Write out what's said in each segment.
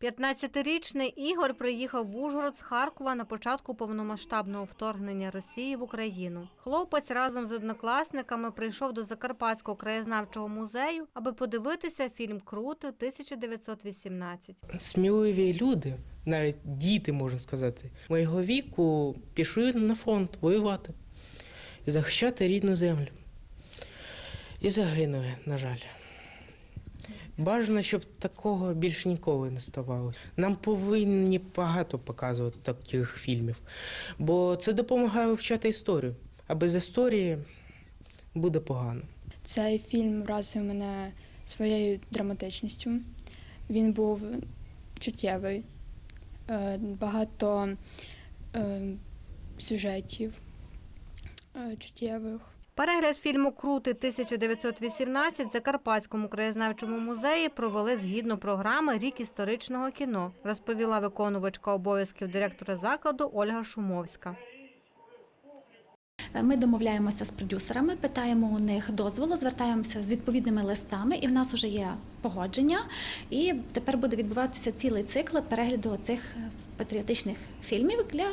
15-річний Ігор приїхав в Ужгород з Харкова на початку повномасштабного вторгнення Росії в Україну. Хлопець разом з однокласниками прийшов до Закарпатського краєзнавчого музею, аби подивитися фільм Крути 1918. сміливі люди, навіть діти, можна сказати, моєго віку пішли на фронт воювати і захищати рідну землю. І загинули, на жаль. Бажано, щоб такого більше ніколи не ставало. Нам повинні багато показувати таких фільмів, бо це допомагає вивчати історію. А без історії буде погано. Цей фільм вразив мене своєю драматичністю. Він був чуттєвий, е, багато е, сюжетів е, чуттєвих. Перегляд фільму Крути 1918 в Закарпатському краєзнавчому музеї провели згідно програми Рік історичного кіно, розповіла виконувачка обов'язків директора закладу Ольга Шумовська. Ми домовляємося з продюсерами, питаємо у них дозволу, звертаємося з відповідними листами, і в нас вже є погодження. І тепер буде відбуватися цілий цикл перегляду цих патріотичних фільмів для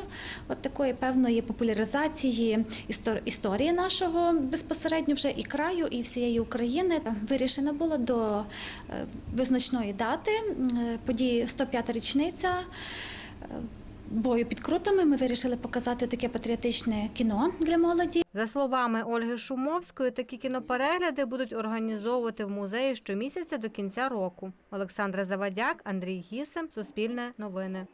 от такої певної популяризації істор- історії нашого безпосередньо вже і краю, і всієї України. Вирішено було до е, визначної дати події 105-та річниця. е, Бою під крутами ми вирішили показати таке патріотичне кіно для молоді. За словами Ольги Шумовської, такі кіноперегляди будуть організовувати в музеї щомісяця до кінця року. Олександра Завадяк, Андрій Гісем, Суспільне новини.